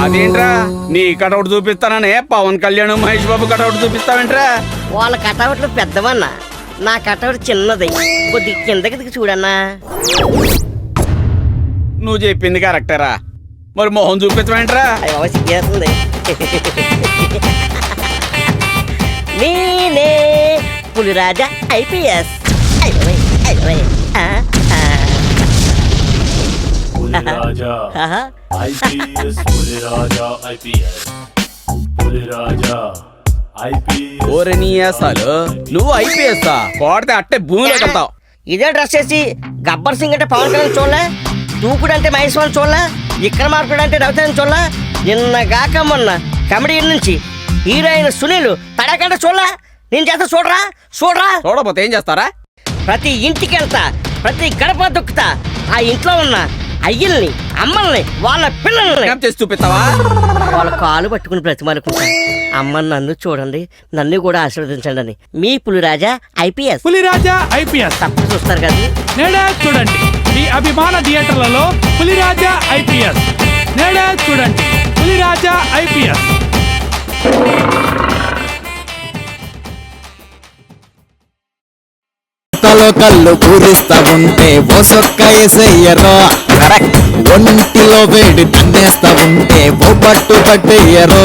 అదేంట్రా? నీ కటౌట్ చూపిస్తాననే పవన్ కళ్యాణ్ మహేష్ బాబు కటౌట్ చూపిస్తావేంట్రా? వాళ్ళ కటౌట్లు పెద్దవన్నా. నా కటౌట్ చిన్నది. కొద్ది కిందకి చూడన్నా. నువ్వు చెప్పింది కరెక్టరా మరి మొహం సిగ్గేస్తుంది. నేనే Puliraja IPS. Puliraja IPS Puliraja IPS. Puliraja IPS. ఓరే నీ అసలు నువ్వు ఐపీఎస్ కోడితే అట్టే భూమిలోకి వెళ్తావు. ఇదే డ్రెస్ వేసి గబ్బర్ సింగ్ అంటే పవన్ కళ్యాణ్ చూడలే? దూకుడు అంటే మహేష్ బాబు చూడలే ఇక్కడ మార్కుడు అంటే రవితేజన్ చూడలే నిన్నగాక మొన్న కమెడీ నుంచి హీరోయిన్ సునీల్ తడకంటే చూడలే నేను చేస్తా చూడరా చూడరా. చూడకపోతే ఏం చేస్తారా? ప్రతి ఇంటికి వెళ్తా ప్రతి గడప దొక్కుతా ఆ ఇంట్లో ఉన్న అయ్యల్ని అమ్మల్ని వాళ్ళ పిల్లల్ని చేసి చూపిస్తావా? వాళ్ళ కాలు పట్టుకుని బ్రతిమాలుకుంటా అమ్మ నన్ను చూడండి నన్ను కూడా ఆశీర్వదించండి అని. మీ పులిరాజా ఐపీఎస్. పులిరాజా ఐపీఎస్. తప్పక చూస్తారు కదా. చూడండి. అభిమాన థియేటర్లలో పులిరాజా ఐపీఎస్. నేడే చూడండి పులిరాజా ఐపీఎస్. తలో కళ్ళు పూరిస్తా ఉంటే ఓ సొక్క ఎసయ్యరో ఒంటిలో వేడి తన్నేస్తా ఉంటే ఓ పట్టు పట్టయ్యరో.